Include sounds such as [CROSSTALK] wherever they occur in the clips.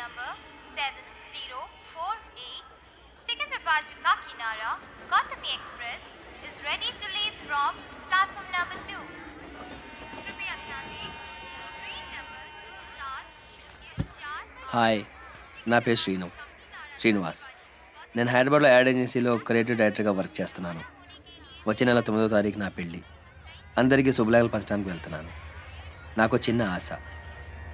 number 7048, Secunderabad to Kakinara, Gautami Express, is ready to leave from platform number 2. Hi నా పేరు శ్రీను. శ్రీనివాస్. నేను హైదరాబాద్లో add ఏజెన్సీలో క్రియేటివ్ డైరెక్టర్గా వర్క్ చేస్తున్నాను. వచ్చే నెల తొమ్మిదో తారీఖు నా పెళ్ళి. అందరికీ శుభలేఖలు పంచడానికి వెళ్తున్నాను. నాకు చిన్న ఆశ.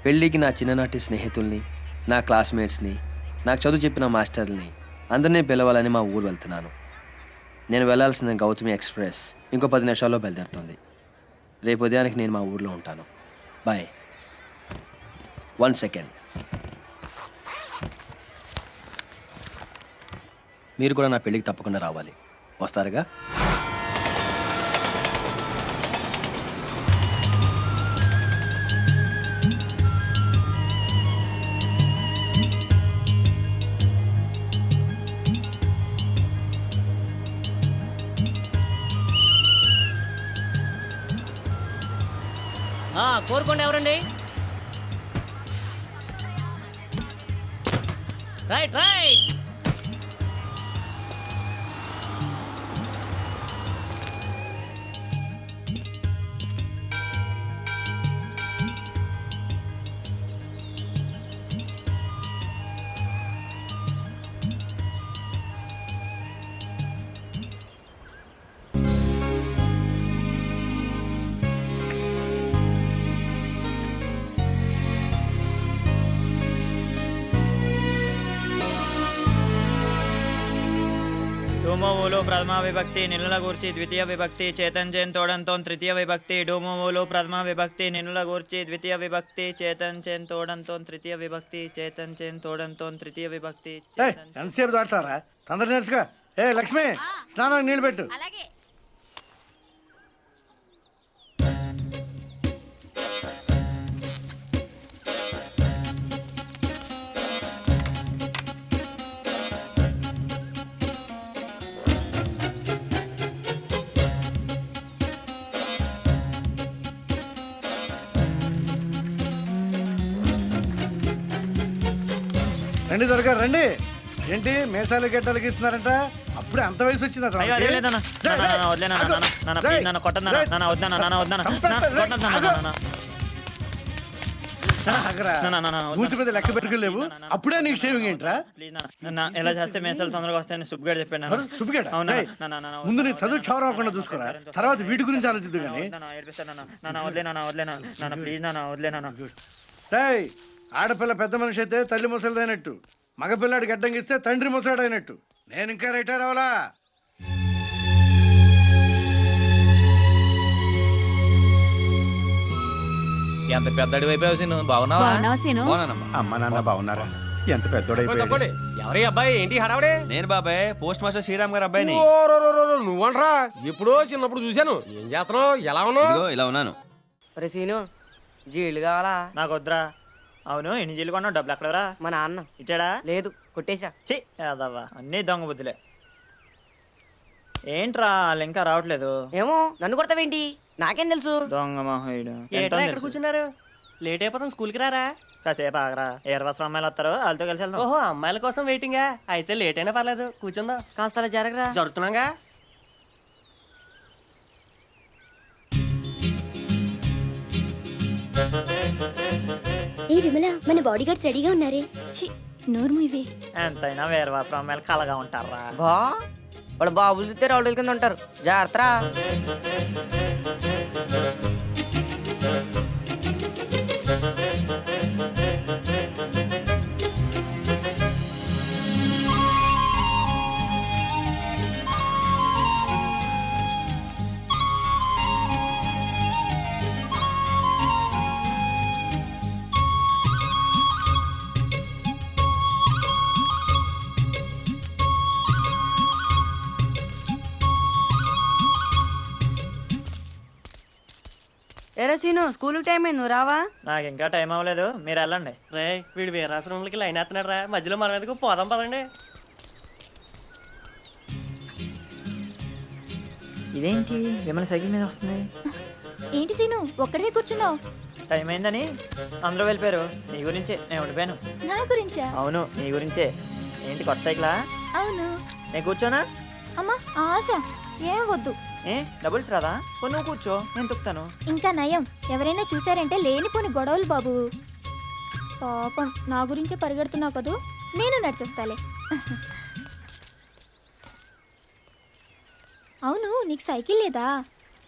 పెళ్ళికి నా చిన్ననాటి స్నేహితుల్ని నా క్లాస్మేట్స్ని నాకు చదువు చెప్పిన మాస్టర్ని అందరినీ పిలవాలని మా ఊరు వెళ్తున్నాను. నేను వెళ్ళాల్సిన గౌతమి ఎక్స్ప్రెస్. ఇంకో పది నిమిషాల్లో బయలుదేరుతుంది. రేపు ఉదయానికి నేను మా ఊర్లో ఉంటాను. బాయ్. One second. మీరు కూడా నా పెళ్ళికి తప్పకుండా రావాలి. వస్తారుగా? కోరుకోండి ఎవరండి? రైట్ రైట్ డూమోవులు ప్రథమ విభక్తి నిన్నుల గూర్చి ద్వితీయ విభక్తి చేతన్ తోడంతో తృతీయ విభక్తి డూమోవులు ప్రథమ విభక్తి నిన్నుల గూర్చి ద్వితీయ విభక్తి చేతన్ చేన్ తోడంతో తృతీయ విభక్తి చేతన్ చేన్ తోడంతో తృతీయ విభక్తి ఎంతసేపు దాడతారా తొందర నేర్చుకో. ఏ లక్ష్మి స్నానానికి నీళ్ళు పెట్టు. రండి దొరక రండి. ఏంటి? మేసాలు గడ్డలకి ఇస్తున్నారంట? అప్పుడే అంత వయసు వచ్చిందా అయ్యో అదే లేదన్న వదిలేనా నాన్న ప్లీజ్ నాన్న కొట్టదు నాన్న వద్దన్న నాన్న వద్దన్న కొట్టదు నాన్న ఊటి మీద లెక్క పెట్టుకోలేవు అప్పుడే నీకు షేవింగ్ ఏంట్రా? ఎలా చేస్తే మేసాలు తొందరగా వస్తాయని సుబ్బుగాడు చెప్పాను? సుబ్బిగాడా? అవునా? ముందు నీ చదువు చవరం అవ్వకుండా చూసుకోరా? తర్వాత వీటి గురించి ఆలోచిద్దు కానీ వద్దన్న, ఏడిపిస్తాను నాన్న. నాన్న వదిలే నాన్న వదిలే నాన్న. నాన్న ప్లీజ్ నాన్న వదిలే నాన్న. ఏయ్, ఆడపిల్ల పెద్ద మనిషి అయితే తల్లి ముసలిదైనట్టు మగపిల్లాడు గడ్డంగిస్తే తండ్రి ముసలాడైనట్టు. నేను ఇంకా రిటైర్ అవ్వాలా? ఎంత పెద్దడి అయిపోయావు సీను? బాగున్నావా? బాగున్నానమ్మా. అమ్మ నాన్న బాగున్నారా? ఎంత పెద్దోడైపోయాడు ఎవరి అబ్బాయి? ఏంటి హడావుడే? నేను బాబాయ్ పోస్ట్ మాస్టర్ శ్రీరామ్ గారు అబ్బాయిని. నువ్వంట్రా. ఎప్పుడో చిన్నప్పుడు చూశాను. ఏం చేస్తున్నావు? ఎలా ఉన్నావు? ఇలా ఉన్నాను. సీను జీళ్ళు కావాలా? నాకు వద్దురా అవును ఎన్ని జీలు కొన్నావు? డబ్బులు ఎక్కడరా మా నాన్న. ఇచ్చాడా? లేదు కొట్టేశా. చి యాదవ్వా అన్నీ దొంగ బుద్ధులే. ఏంట్రా వాళ్ళు ఇంకా రావట్లేదు. ఏమో నన్ను కొడతావేంటి? నాకేం తెలుసు? దొంగ మహోయుడు. ఏట్రా ఇక్కడ కూర్చున్నారు? లేట్ అయిపోతాం స్కూల్కి రారా? కాసేపు ఆగరా. ఏర్వస్త్రం అమ్మాయిలు వస్తారు వాళ్ళతో కలిసి వెళ్దాం. ఓహో అమ్మాయిల కోసం వెయిటింగా? అయితే లేట్ అయినా పర్లేదు కూర్చుందాం. కాస్త అలా జరగరా? జరుగుతున్నాగా? ఏ విమల మన బాడీ గార్డ్స్ రెడీగా ఉన్నారే. చి నోర్ము ఇవే. ఎంతైనా వేరే వస్త్రం అమ్మాయిలు కలగా ఉంటారా బా వాళ్ళ బాబులు తిస్తే రౌడీల కింద ఉంటారు. జాగ్రత్త ఎరా సీను స్కూల్ టైం అయింది నువ్వు రావా? నాకు ఇంకా టైం అవ్వలేదు మీరు వెళ్ళండి. రే వీడు వీరాశ్రమంలోకి లైన్ వేస్తున్నాడు రా. మధ్యలో మన మీదకు పోదాం పదండి. ఇదేంటి? విమల సైకిల్ మీద వస్తుంది. ఏంటి సీను ఒక్కడే కూర్చున్నావు? టైం అయిందని అందరూ వెళ్ళిపోయారు. నీ గురించే నేను ఉండిపోయాను నా గురించా? అవును నీ గురించే. ఏంటి కొత్త సైకిలా? అవును. నేను కూర్చోనా? అమ్మా ఆశ. ఏం వద్దు. ఏ డబుల్స్ రాదా? పో నువ్వు కూర్చో నేను తొక్కుతాను. ఇంకా నయం. ఎవరైనా చూసారంటే లేనిపోని గొడవలు బాబు. పాపం నా గురించే పరిగెడుతున్నావు కదూ? నేను నడిచొస్తాలే. అవును నీకు సైకిల్ లేదా?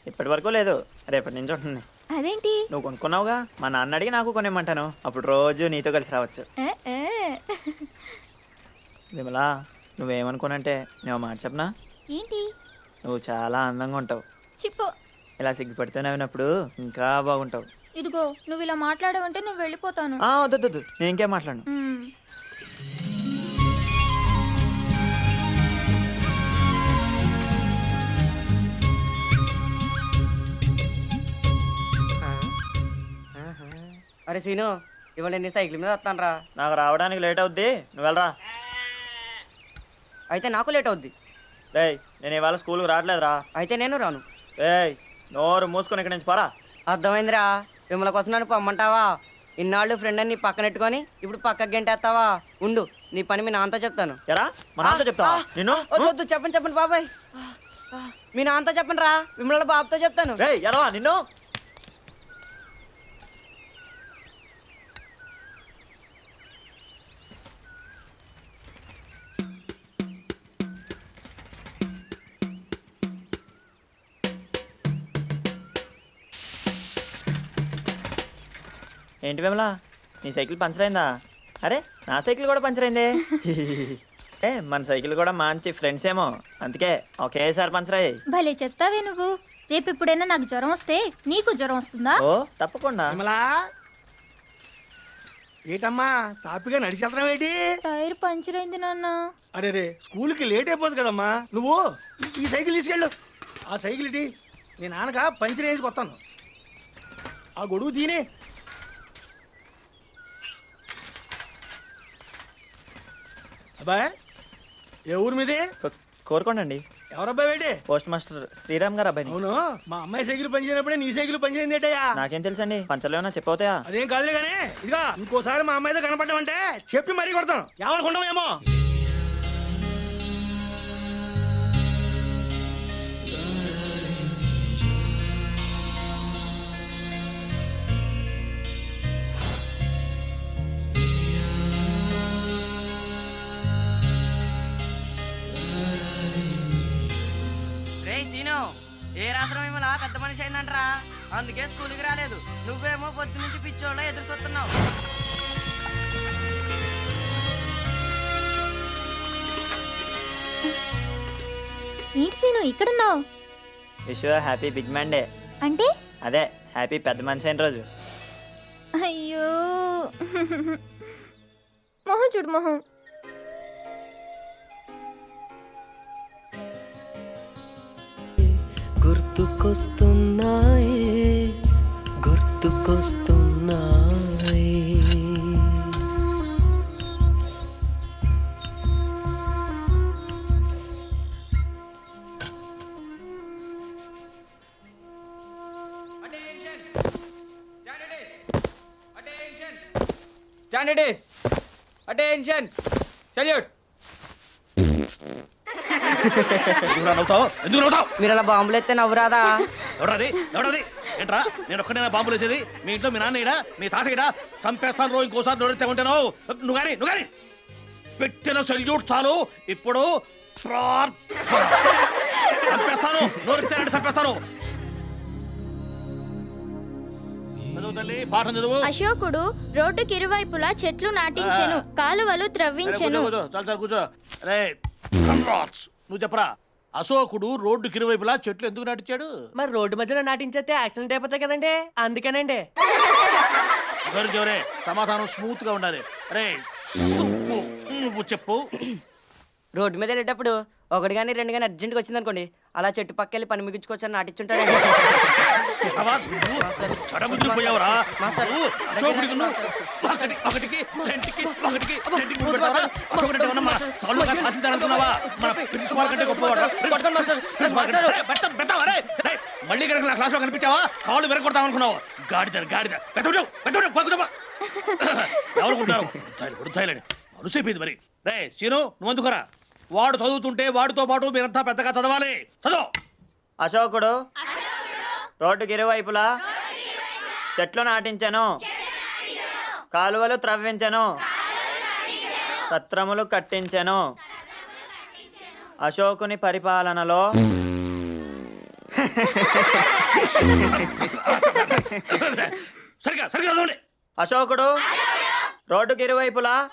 ఇప్పటి వరకు లేదు. రేపటి నుంచి ఉంటుంది. అదేంటి? నువ్వు కొనుక్కున్నావుగా? మా నాన్న అడిగి నాకు కొనిమ్మంటాను. అప్పుడు రోజు నీతో కలిసి రావచ్చు. ఏ, ఏ. విమలా నువ్వేమనుకోనంటే నేను మాట చెప్పనా? ఏంటి? నువ్వు చాలా అందంగా ఉంటావు. చిప్పు. ఇలా సిగ్గుపడితే నవ్వినప్పుడు ఇంకా బాగుంటావు. ఇదిగో నువ్వు ఇలా మాట్లాడవంటే నేను వెళ్ళిపోతాను. ఆ, వద్దు వద్దు, వద్దు. నేను ఇంకేం మాట్లాడను. మ్మ్. అరే సీను ఇవాళ నీ సైకిల్ మీద వస్తాను రా నాకు రావడానికి లేట్ అవుద్ది. నువ్వు వెళ్ళరా. అయితే నాకు లేట్ అవుద్ది. రేయ్ నేను ఇవాళ స్కూల్కి రావట్లేదురా. అయితే నేను రాను. రేయ్ నోరు మూసుకొని ఇక్కడి నుంచి పోరా. అర్థమైందిరా. మిమ్మల్ని కోసం నన్ను పొమ్మంటావా? ఇన్నాళ్ళు ఫ్రెండ్ అని నీ పక్కనెట్టుకొని ఇప్పుడు పక్కకి గంటేస్తావా? ఉండు నీ పని మీ నాన్నతో చెప్తాను. ఎరా మా నాన్నతో చెప్తావా? నిన్ను? వద్దు వద్దు చెప్పండి చెప్పండి బాబాయ్. మీ నాన్నతో చెప్పండి రా మిమ్మల్ని బాబుతో చెప్తాను. ఎరా నిన్ను? ఏంటి విమలా? నీ సైకిల్ పంచర్ అయిందా అరే నా సైకిల్ కూడా పంచర్ అయిందే [LAUGHS] ఏ మన సైకిల్ కూడా మంచి ఫ్రెండ్స్ ఏమో. అందుకే ఒకేసారి పంచర్ అయ్యాయి భలే చెప్తావే నువ్వు. రేపు ఎప్పుడైనా నాకు జ్వరం వస్తే నీకు జ్వరం వస్తుందా? ఓ తప్పకుండా. విమలా! ఏటమ్మా తాపిగా నడిచి వెళ్తున్నావు ఏంటి? టైర్ పంచర్ అయింది నాన్న. అరే రే స్కూల్కి లేట్ అయిపోతుంది కదమ్మా. నువ్వు ఈ సైకిల్ తీసుకెళ్ళు. ఆ సైకిల్ ఇటీ. నేను నాన్నక పంచర్ వేసి కొత్తాను ఆ గొడుగు తీనే. అబ్బాయ్ ఏ ఊరు మీది? కోరుకోండి ఎవరబ్బాయి ఏంటి పోస్ట్ మాస్టర్ శ్రీరామ్ గారు అబ్బాయిని. అవును. మా అమ్మాయి సైకిల్ పనిచేయనప్పుడే నీ సైకిల్ పనిచేయింది ఏంటయ్యా? నాకేం తెలుసండి పంచర్లు ఏమన్నా చెప్పవుతాయా అదేం కాదులే కానీ ఇదిగా ఇంకోసారి మా అమ్మాయితో కనపడ్డామంటే చెప్పి మరీ కొడతాను. ఏమనుకుంటామేమో రే ఏ రాత్రం మిమ్మల్ని పెద్ద మనిషి అయిందంటరా? అందుకే స్కూల్కి రాలేదు. నువ్వేమో పొద్దు నుంచి పిచ్చోళ్ళ ఎదురు చూస్తున్నావు. ఏంటి scene ఇక్కడున్నావు? Wish happy big man day. అంటే? అదే హ్యాపీ పెద్ద మనిషి అయిన రోజు. అయ్యో. మొహం చూడు మొహం. గుర్తుకొస్తున్నాయే గుర్తుకొస్తున్నాయే. స్టాండర్డ్ అటెన్షన్ సెల్యూట్ ఎందుకు నవ్వుతావు? మీరు అలా బాంబులు ఎత్తే నవ్వురాదా ఏంట్రా? నేను ఒక్కడైనా బాంబులు వేసేది? మీ ఇంట్లో మీ నాన్న ఇడా? మీ తాత ఇడా చంపేస్తాను రో ఇంకోసారి నోరెత్తే ఉంటాను నువ్వు నువ్వు పెట్టిన సెల్యూట్ చాలు. ఇప్పుడు. చంపేస్తాను. నోరెత్తానంటే చంపేస్తాను. అశోకుడు రోడ్డుకి ఇరువైపులా చెట్లు నాటించెను. కాలువలు త్రవ్వించెను. నువ్వు చెప్పరా? అశోకుడు రోడ్డు కిరువైపులా చెట్లు ఎందుకు నాటించాడు? మరి రోడ్డు మధ్యలో నాటించేస్తే యాక్సిడెంట్ అయిపోతాయి కదండి. అందుకేనండి. ఎవరు సమాధానం స్మూత్గా ఉండాలి. రే. నువ్వు చెప్పు. రోడ్డు మీద వెళ్ళేటప్పుడు ఒకటి కానీ రెండు కానీ అర్జెంట్గా వచ్చింది అనుకోండి అలా చెట్టు పక్కెళ్ళి పని ముగించుకోవచ్చని నాటించుంటాడు చడముదిరిపోయావురా. మాస్టర్, నువ్వు అశోకుడికి నువ్వు. ఒకటి, ఒకటికి, రెండుకి, ఒకటికి, రెండుకి మూడు పెడతావా? అశోకుడు అంటే ఏమన్నా మన సౌలుగా సాధించాలనుకున్నావా? మన ప్రిన్సిపాల్ కంటే గొప్పవాడు. ప్రిన్సిపాల్ కంటే- రేయ్, పెట్ట- పెట్టావా, రేయ్? రేయ్, మళ్ళీ కనుక నా క్లాస్లో కనిపించావా? కాళ్ళు విరగొడతాం అనుకున్నావు. గాడిద గాడిద. అరుసైపోయింది [LAUGHS] మరి. రే సీను నువ్వు అందుకురా వాడు చదువుతుంటే వాడితో పాటు మీరంతా పెద్దగా చదవాలి. చదువు. అశోకుడు. రోడ్డుకి ఇరువైపులా. చెట్లు నాటించెను. కాలువలు త్రవ్వించెను. సత్రములు కట్టించెను. అశోకుని పరిపాలనలో. అశోకుడు. రోడ్డుకి ఇరువైపులా.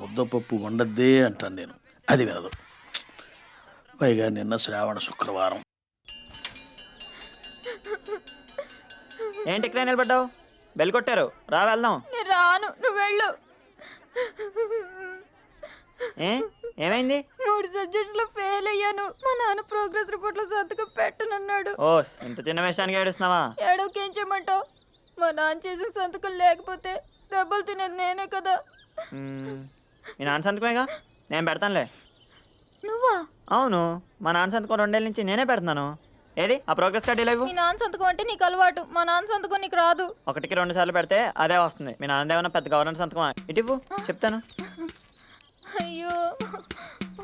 ముద్దపప్పు వండద్దే అంటాను నేను. అది వినదు. పైగా నిన్న శ్రావణ శుక్రవారం. ఏంటి ఇక్కడ నిలబడ్డావు? బెల్ కొట్టారు. రా వెళ్దాం. రాను. నువ్వు వెళ్ళు. ఏ? ఏమైంది? మూడు సబ్జెక్ట్స్లో ఫెయిల్ అయ్యాను. మా నాన్న ప్రోగ్రెస్ రిపోర్ట్లో సంతకం పెట్టనన్నాడు. ఓ ఇంత చిన్న విషయానికి ఏడుస్తున్నావా? ఏడవకి ఏం చేయమంటావు? మా నాన్న చేసిన సంతకం లేకపోతే డబ్బులు తినేది నేనే కదా. మీ నాన్న సంతకమేగా? నేను పెడతానులే. నువ్వా? అవును మా నాన్న సంతకం రెండేళ్ళ నుంచి నేనే పెడుతున్నాను ఏది? ఆ ప్రోగ్రెస్ కార్డు ఇలా మీ నాన్న సంతకం అంటే నీకు అలవాటు. మా నాన్న సంతకం నీకు రాదు. ఒకటికి రెండు సార్లు పెడితే అదే వస్తుంది. మీ నాన్న ఏమన్నా పెద్ద గవర్నమెంట్ సంతకమా? ఇటు ఇవ్వు చెప్తాను. అయ్యో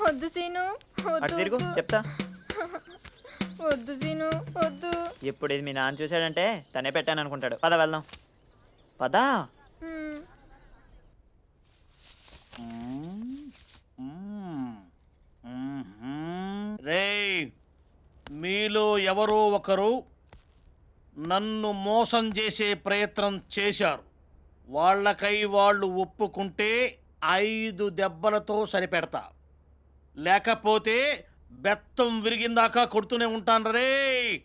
వద్దు సీను అటు తిరుగు. చెప్తా. వద్దు సీను వద్దు. ఇప్పుడు ఇది మీ నాన్న చూశాడంటే తనే పెట్టాను అనుకుంటాడు. పద వెళ్దాం. పదా. రేయ్ మీలో ఎవరో ఒకరు నన్ను మోసం చేసే ప్రయత్నం చేశారు. వాళ్ళకై వాళ్ళు ఒప్పుకుంటే ఐదు దెబ్బలతో సరిపెడతా. లేకపోతే బెత్తం విరిగిందాకా కొడుతూనే ఉంటాను రే.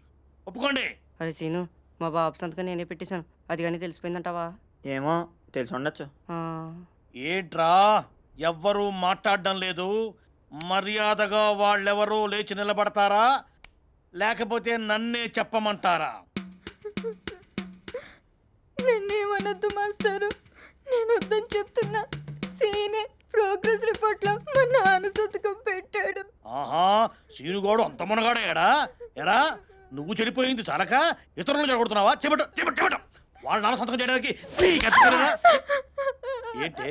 ఒప్పుకోండి. అరే సీను మా బాబు సంతకం నేనే పెట్టేశాను. అది కానీ తెలిసిపోయిందంటావా? ఏమో తెలిసి ఉండొచ్చు. ఆ, ఏంట్రా ఎవ్వరూ మాట్లాడడం లేదు. మర్యాదగా వాళ్ళెవరూ లేచి నిలబడతారా? లేకపోతే నన్నే చెప్పమంటారా? నన్నేమనొద్దు మాస్టారు. నేను వద్దని చెప్తున్నా సీనే ప్రోగ్రెస్ రిపోర్ట్లో మా నాన్న సంతకం పెట్టాడు. ఆహా సీనుగోడు అంత మునగాడేడా ఎరా నువ్వు చెడిపోయింది చాలక ఇతరులను చెడగొడుతున్నావా? చెబట చెబట చెబట. వాళ్ళ నాన్న సంతకం చేయడానికి? ఏంటే?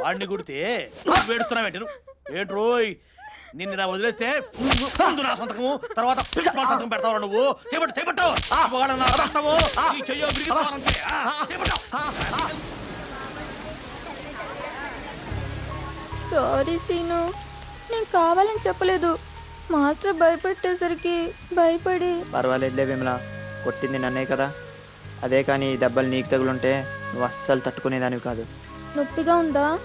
వాడిని కొడితే నువ్వు వేడుస్తున్నావేంటి నువ్వు ఏంటి రోయ్? నిన్ను ఇలా వదిలేస్తే ముందు నా సంతకము తర్వాత సంతకం పెడతావు నువ్వు. చేపట్టు చేపట్టు. వాళ్ళ నా రక్తము నీ చెయ్యో చేపట్టు. సారీ సీను నేను కావాలని చెప్పలేదు. మాస్టర్ భయపెట్టేసరికి భయపడి పర్వాలేదులే విమల. కొట్టింది నన్నే కదా. అదే కానీ ఈ దెబ్బలు నీకు తగులుంటే నువ్వు అస్సలు తట్టుకునేదానివి కాదు. నొప్పిగా ఉందా?